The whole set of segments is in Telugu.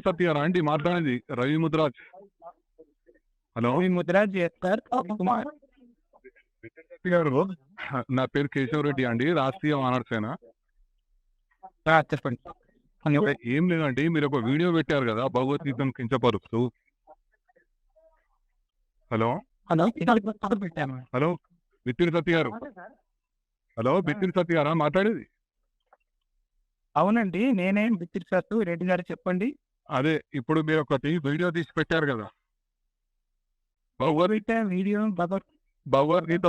సత్య అండి మాట్లాడేది రవి ముద్రాజ్. హలో. ముద్రాజ్ చేస్తారు కుమార్. సత్య గారు నా పేరు కేశవ్ రెడ్డి అండి రాష్ట్రీయ ఆనర్ సేన. ఆ, చెప్పండి. ఏం లేదండి మీరు ఒక వీడియో పెట్టారు కదా భగవద్గీతను కించపరుస్తూ. Hello. Hello hello. Bithiri Satya గారు. హలో బిత్తిరి సత్య గారా మాట్లాడేది. అవునండి నేనేం బిత్తిరి సత్తు రెడ్డి గారు చెప్పండి. అదే ఇప్పుడు మీరు ఒకటి వీడియో తీసి పెట్టారు కదా వీడియో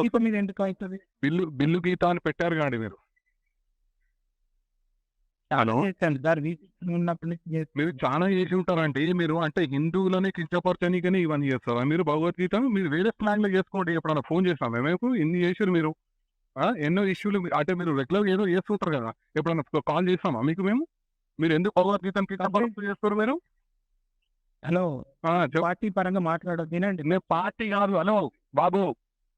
గీత మీద ఎందుకు అవుతుంది? బిల్లు బిల్లు గీత అని పెట్టారు కాండి మీరు. మీరు చాలా చేసి ఉంటారండి. మీరు అంటే హిందువులని కించపరచనీకని ఇవన్నీ చేస్తారా? మీరు భగవద్గీత మీరు వేరే స్లాంగ్లో చేసుకోండి. ఎప్పుడన్నా ఫోన్ చేస్తాం మేము ఇన్ని చేసారు మీరు. ఎన్నో ఇష్యూలు అంటే మీరు రెగ్యులర్ ఏదో చేస్తుంటారు కదా. ఎప్పుడన్నా కాల్ చేస్తామా మీకు మేము? మీరు ఎందుకు భగవద్గీతను కించపరుస్తూ చేస్తారు మీరు? హలో పార్టీ పరంగా మాట్లాడదు వినండి. నేను పార్టీ కాదు హలో బాబు.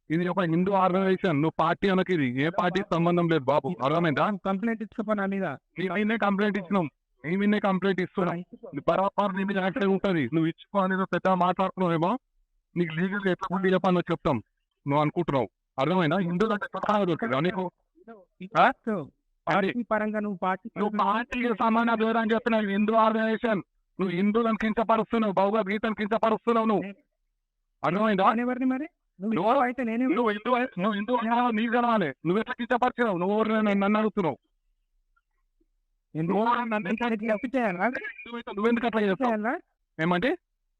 ఇది ఒక హిందూ ఆర్గనైజేషన్ నువ్వు పార్టీ అనకి ఇది. ఏ పార్టీ సంబంధం లేదు బాబు. అర్థమైందా? కంప్లైంట్ ఇచ్చుకోపని నా మీద. కంప్లైంట్ ఇచ్చినాం. నీ మీదే కంప్లైంట్ ఇస్తున్నాం. బరాబర్ నీ మీద యాక్షన్ ఉంటుంది. నువ్వు ఇచ్చుకో అనేది పెద్ద మాట్లాడుతున్నావేమో? నీకు లీగల్ ఎట్లా ఉండి చెప్పాలో చెప్తాం. నువ్వు అనుకుంటున్నావు. అర్థమైనా హిందువులు అంటే పార్టీ పరంగా నువ్వు పార్టీ నువ్వు పార్టీకి సమాన వివరాన్ని చెప్తున్నావు. హిందూ ఆర్గనైజేషన్ నువ్వు హిందువులను కించపరుస్తున్నావు భగవద్గీతను కించపరుస్తున్నావు నువ్వు. అర్థమైందా? ఎవరిని మరి? నువ్వు అయితే నేనే నువ్వు హిందూ నువ్వు హిందూ నీకు తెలవాలి నువ్వు ఎట్లా కించపరిచినావు? నువ్వు ఎవరు నన్ను అడుగుతున్నావు? నువ్వెందుకు అట్లా చేస్తావు? ఏమంటే?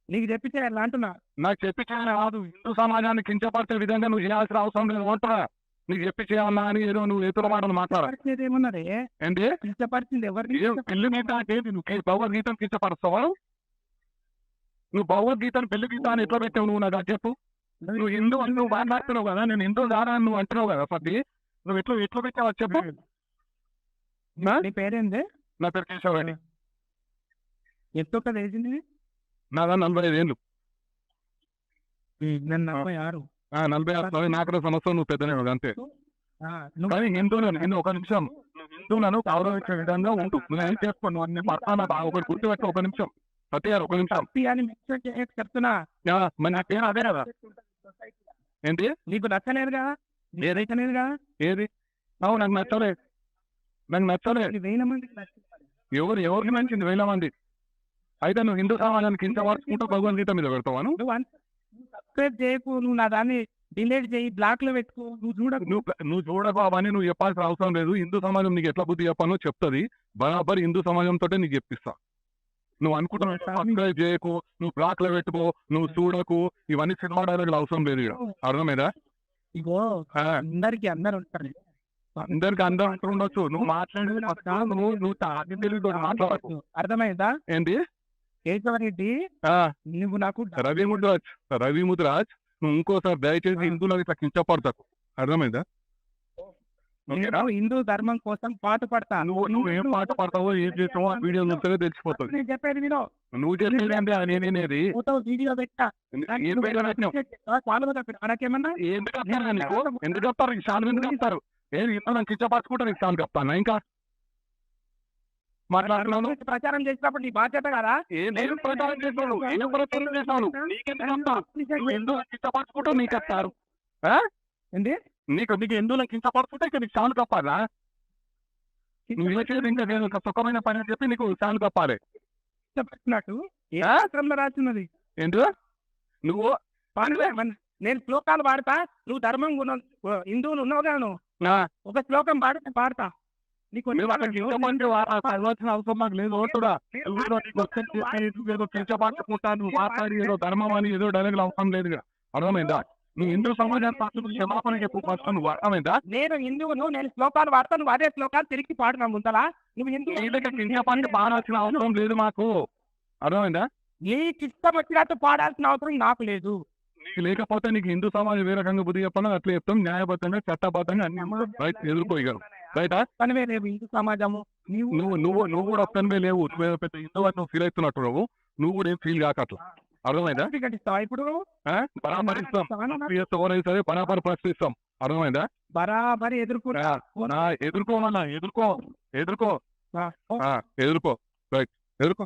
నీకు చెప్పి చేయాలా అంటున్నా. నాకు చెప్పి చేయాలి కాదు. హిందూ సమాజాన్ని కించపరిచే విధంగా నువ్వు చేయాల్సిన అవసరం లేదు అంటున్నా. నీకు చెప్పి చేయాలన్నా అని ఏదో నువ్వు ఎదురు మాటలు మాట్లాడ పరిస్థితి ఏమన్నది? ఏంటి? ఇష్టపరిచింది ఎవరిని ఏం పెళ్ళి గీత అంటే ఏంటి? నువ్వు భగవద్గీతను కించపరుస్తావా నువ్వు భగవద్గీతను పెళ్ళి గీత అని ఎట్లా పెట్టావు నువ్వు? నాకు చెప్పు. నువ్వు హిందూ అని నువ్వు మాట్లాడుతున్నావు కదా నేను హిందూ దారా అని నువ్వు అంటున్నావు కదా పది నువ్వు ఎట్లా ఎట్లా పెట్టావు చెప్పు. నా? నీ పేరేంది? నా పేరు కేశవరెడ్డి ఎంతో కదా వేసింది నాదా నలభై ఐదు ఏళ్ళు. నేను నలభై ఆరు నలభై ఆరు నలభై నాలుగు సంవత్సరం నువ్వు పెద్దనే అంతే. కానీ హిందువులను నేను ఒక నిమిషం. హిందువులను గౌరవించే విధంగా ఉంటు ఏం చేసుకో నువ్వు అన్ని పడతానా ఒకటి గుర్తుపెట్టు ఒక నిమిషం. సత్య గారు ఒక నిమిషం. చెప్తున్నా. యా, మరి నా పేరు అదే కదా. ఏంటి? నీకు నచ్చలేదు కదా ఏదైతే లేదు కదా ఏది? అవు నాకు నచ్చలే. నాకు నచ్చలే. వేల మందికి. ఎవరు ఎవరికి నచ్చింది వేల మంది. అయితే నువ్వు హిందూ సమాజానికి ఇంత భగవద్గీత మీద పెడతావాను నువ్వు? సబ్స్క్రైబ్ చేయకు నువ్వు నా దాన్ని డిలీట్ చేయి బ్లాక్లో పెట్టుకో నువ్వు చూడకు. నువ్వు నువ్వు చూడకు అవన్నీ నువ్వు చెప్పాల్సిన అవసరం లేదు. హిందూ సమాజం నీకు ఎట్లా బుద్ధి చెప్పానో చెప్తుంది. బరాబర్ హిందూ సమాజంతో నీకు చెప్పిస్తా. నువ్వు అనుకుంటున్నావు సబ్స్క్రైబ్ చేయకు నువ్వు బ్లాక్లో పెట్టుకో నువ్వు చూడకు ఇవన్నీ సినిమా డైలాగులు అవసరం లేదు ఇక్కడ. అర్థమైందా? ఇగో అందరికి అందరు ఉంటారు. అందరికి అందరూ అంటూ ఉండొచ్చు. నువ్వు మాట్లాడేది నువ్వు నువ్వు తాగి తెలివితో మాట్లాడకు. అర్థమైందా? ఏంటి? కేశవరెడ్డి నువ్వు నాకు రవి ముద్రాజ్ రవి ముద్రాజ్ నువ్వు ఇంకోసారి దయచేసి హిందువులకు ఇట్లా కించపడతాకు. అర్థమైందా? నేను హిందూ ధర్మం కోసం పాటు పడతా. నువ్వు నువ్వు ఏం పాట పడతావో ఏం చేస్తావో ఆ వీడియో చూస్తేనే తెలిసిపోతుంది. నేను చెప్పేది వినో. నువ్వు చెప్పేది అంటే నేనేది వీడియో పెట్టా. ఏం నాకేమన్నా? ఎందుకు చెప్తారా నీకు? ఎందుకు చెప్తారు? సార్లు ఎందుకు చెప్తారు? ఏది ఇంత కించపరచుకుంటా నీకు సార్లు చెప్తాను ఇంకా? ప్రచారం చేసినప్పుడు నీ బాధ్యత కదా? నేను ప్రచారం ప్రచారం నీకెందుకు ఎందుకు నీకు చెప్తారు ఏంటి నీకు నీకు ఎందుకు కించపరచుకుంటే ఇక నీకు సార్లు కప్పాలా? నువ్వు ఇంకా నేను ఒక సుఖమైన పని అని చెప్పి నీకు సార్లు కప్పాలి. చెప్పినట్టు ఏ ఆ? శాస్త్రంలో రాసినది ఏంటి? నువ్వు? నేను శ్లోకాలు పాడతా. నువ్వు ధర్మం హిందువులు ఉన్నావు కదా నువ్వు నా ఒక శ్లోకం పాడు నేను పాడతా. అవసరం నాకు లేదు ఏదో మాట్లాడి ధర్మం అని ఏదో డైలాగులు అవసరం లేదు. అర్థమైందా నువ్వు హిందూ సమాజాన్ని పక్కన క్షమాపణ చెప్పు ఫస్ట్ నువ్వు అర్థమైందా నేను హిందువును నేను శ్లోకాలు పాడతా నువ్వు అదే శ్లోకాలు తిరిగి పాడునా ముందలా నువ్వు హిందూ నీ దగ్గర కించపానికి బాగాల్సిన అవసరం లేదు మాకు అర్థమైందా నీకు ఇష్టం వచ్చినట్టు పాడాల్సిన అవసరం నాకు లేదు నీకు లేకపోతే నీకు హిందూ సమాజం ఏ రకంగా బుద్ధి చెప్పాలో అట్లా చెప్తాం న్యాయబద్ధంగా చట్టబద్ధంగా అన్ని ఎదుర్కోగలరు రైట్ పనివే రేపు హిందూ సమాజము నీవు నువ్వు నువ్వు నువ్వు కూడా ఒక్కనివే లేవు నువ్వు పెద్ద హిందూ అని నువ్వు ఫీల్ అవుతున్నట్టు నువ్వు. నువ్వు కూడా ఏం ఫీల్ కాక అట్లా. అర్థమైందా? సర్టిఫికెట్ ఇస్తావా ఇప్పుడు? బరాబర్ ఇస్తాం సరే బరాబర్ ప్రశ్నిస్తాం. అర్థమైందా? బరాబరి ఎదుర్కొ ఎదుర్కోమన్నా ఎదుర్కో ఎదుర్కో. ఎదుర్కో. రైట్ ఎదుర్కో.